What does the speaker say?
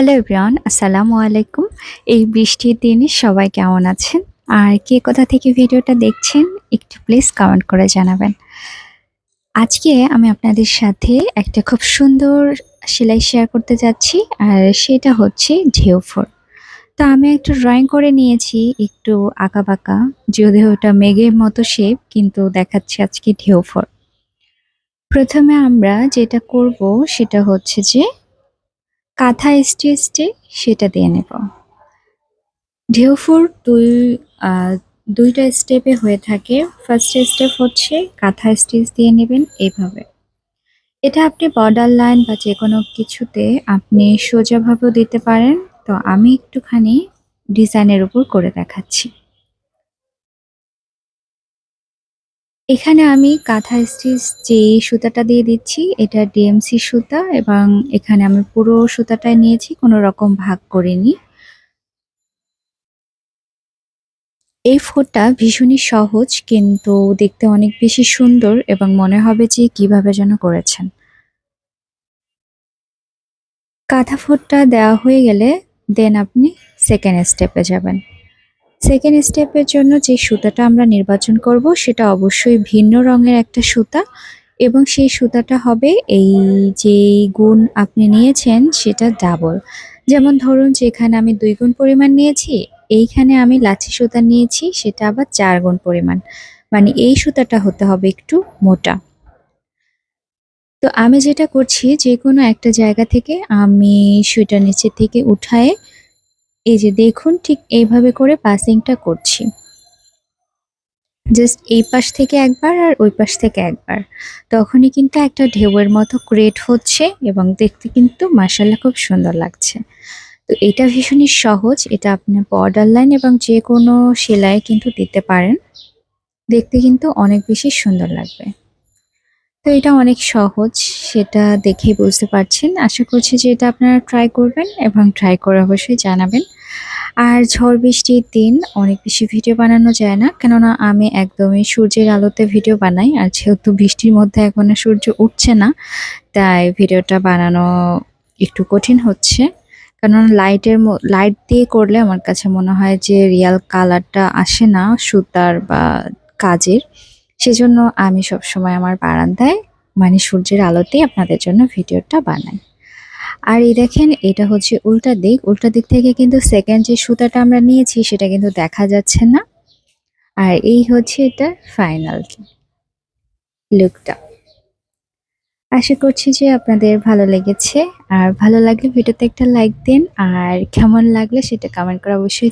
Hello everyone, আসসালামু আলাইকুম। এই বৃষ্টির দিনে সবাই কেমন আছেন? আর কে কোথা থেকে ভিডিওটা দেখছেন, একটু প্লিজ কমেন্ট করে জানাবেন। আজকে আমি আপনাদের সাথে একটা খুব সুন্দর সেলাই শেয়ার করতে যাচ্ছি, আর সেটা হচ্ছে ঢেউ ফোর। তো আমি একটা ড্রয়িং করে নিয়েছি, একটু আঁকা বাঁকা যদিও ওটা মেঘের মতো শেপ কিন্তু দেখাচ্ছে আজকে ঢেউ ফোর। প্রথমে আমরা যেটা করব, সেটা হচ্ছে যে কাঁথা স্টিচটি সেটা দিয়ে নেব। ঢেউফুর দুই দুইটা স্টেপে হয়ে থাকে। ফার্স্ট স্টেপ হচ্ছে কাঁথা স্টিচ দিয়ে নেবেন এইভাবে এটা আপনি বর্ডার লাইন বা যে কোনো কিছুতে আপনি সোজাভাবেও দিতে পারেন। তো আমি একটুখানি ডিজাইনের উপর করে দেখাচ্ছি। এখানে আমি কাঁথা স্টিচ যে সুতাটা দিয়ে দিচ্ছি, এটা ডিএমসি সুতা এবং এখানে আমি পুরো সুতাটাই নিয়েছি, কোনো রকম ভাগ করিনি। এই ফোঁটা ভীষণই সহজ কিন্তু দেখতে অনেক বেশি সুন্দর এবং মনে হবে যে কীভাবে যেন করেছেন। কাঁথা ফোঁটটা দেওয়া হয়ে গেলে দেন আপনি সেকেন্ড স্টেপে যাবেন। সেকেন্ড স্টেপের জন্য যে সুতাটা আমরা নির্বাচন করব, সেটা অবশ্যই ভিন্ন রঙের একটা সুতা। এবং সেই সুতাটা হবে এই যে গুণ আপনি নিয়েছেন, সেটা ডাবল। যেমন ধরুন যে এখানে আমি দুই গুণ পরিমাণ নিয়েছি, এইখানে আমি লাচি সুতা নিয়েছি, সেটা আবার চার গুণ পরিমাণ। মানে এই সুতাটা হতে হবে একটু মোটা। তো আমি যেটা করছি, যে কোনো একটা জায়গা থেকে আমি সুইটার নিচে থেকে উঠায়ে এই যে দেখুন, ঠিক এইভাবে করে পাসিংটা করছি। জাস্ট এই পাশ থেকে একবার আর ওই পাশ থেকে একবার। তখনই কিন্তু একটা ঢেউয়ের মতো ক্রিয়েট হচ্ছে এবং দেখতে কিন্তু মাসাল্লাহ খুব সুন্দর লাগছে। তো এটা ভীষণই সহজ, এটা আপনি বর্ডার লাইন এবং যে কোনো সেলাই কিন্তু দিতে পারেন। দেখতে কিন্তু অনেক বেশি সুন্দর লাগবে। তো এটা অনেক সহজ, সেটা দেখেই বুঝতে পারছেন। আশা করছি যে এটা আপনারা ট্রাই করবেন এবং ট্রাই করে অবশ্যই জানাবেন। আর ঝড় বৃষ্টির দিন অনেক বেশি ভিডিও বানানো যায় না, কেননা আমি একদমই সূর্যের আলোতে ভিডিও বানাই, আর যেহেতু বৃষ্টির মধ্যে এখন সূর্য উঠছে না, তাই ভিডিওটা বানানো একটু কঠিন হচ্ছে। কেননা লাইটের লাইট দিয়ে করলে আমার কাছে মনে হয় যে রিয়াল কালারটা আসে না সুতার বা কাজের। সেজন্য আমি সবসময় আমার বারান্দায় মানে সূর্যের আলোতেই আপনাদের জন্য ভিডিওটা বানাই। আর এই দেখেন, এটা হচ্ছে উল্টা দিক। উল্টা দিক থেকে কিন্তু সেকেন্ড যে সুতাটা আমরা নিয়েছি, সেটা কিন্তু দেখা যাচ্ছে না। আর এই হচ্ছে এটা ফাইনাল লুকটা আশা করছি যে আপনাদের ভালো লেগেছে। আর ভালো লাগলে ভিডিওতে একটা লাইক দিন। আর কেমন লাগলে সেটা কমেন্ট করে অবশ্যই